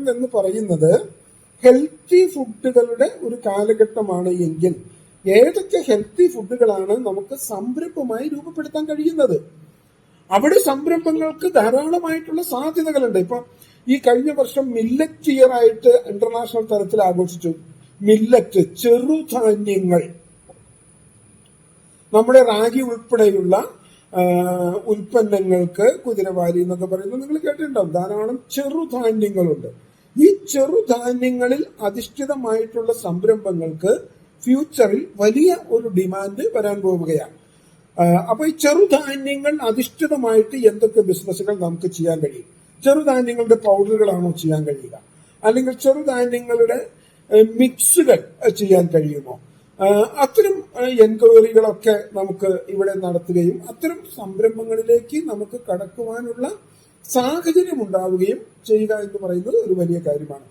കാലഘട്ടം എന്ന് പറയുന്നത് ഹെൽത്തി ഫുഡുകളുടെ ഒരു കാലഘട്ടമാണ് എങ്കിൽ ഏതൊക്കെ ഹെൽത്തി ഫുഡുകളാണ് നമുക്ക് സംരംഭമായി രൂപപ്പെടുത്താൻ കഴിയുന്നത്? അവിടെ സംരംഭങ്ങൾക്ക് ധാരാളമായിട്ടുള്ള സാധ്യതകളുണ്ട്. ഇപ്പൊ ഈ കഴിഞ്ഞ വർഷം മില്ലറ്റ് ഇയർ ആയിട്ട് ഇന്റർനാഷണൽ തലത്തിൽ ആഘോഷിച്ചു. മില്ലറ്റ് ചെറുധാന്യങ്ങൾ നമ്മുടെ റാഗി ഉൾപ്പെടെയുള്ള ഉൽപ്പന്നങ്ങൾക്ക് കുതിരവാരി എന്നൊക്കെ പറയുന്നത് നിങ്ങൾ കേട്ടിട്ടുണ്ടാവും. ധാരാളം ചെറുധാന്യങ്ങളുണ്ട് ഈ ചെറുധാന്യങ്ങളിൽ അധിഷ്ഠിതമായിട്ടുള്ള സംരംഭങ്ങൾക്ക് ഫ്യൂച്ചറിൽ വലിയ ഒരു ഡിമാൻഡ് വരാൻ പോവുകയാണ്. അപ്പോൾ അപ്പൊ ഈ ചെറുധാന്യങ്ങൾ അധിഷ്ഠിതമായിട്ട് എന്തൊക്കെ ബിസിനസ്സുകൾ നമുക്ക് ചെയ്യാൻ കഴിയും? ചെറുധാന്യങ്ങളുടെ പൗഡറുകളാണോ ചെയ്യാൻ കഴിയുക? അല്ലെങ്കിൽ ചെറുധാന്യങ്ങളുടെ മിക്സുകൾ ചെയ്യാൻ കഴിയുമോ? അത്തരം എൻക്വയറികളൊക്കെ നമുക്ക് ഇവിടെ നടത്തുകയും അത്തരം സംരംഭങ്ങളിലേക്ക് നമുക്ക് കടക്കുവാനുള്ള സാഹചര്യം ഉണ്ടാവുകയും ചെയ്യുക എന്ന് പറയുന്നത് ഒരു വലിയ കാര്യമാണ്.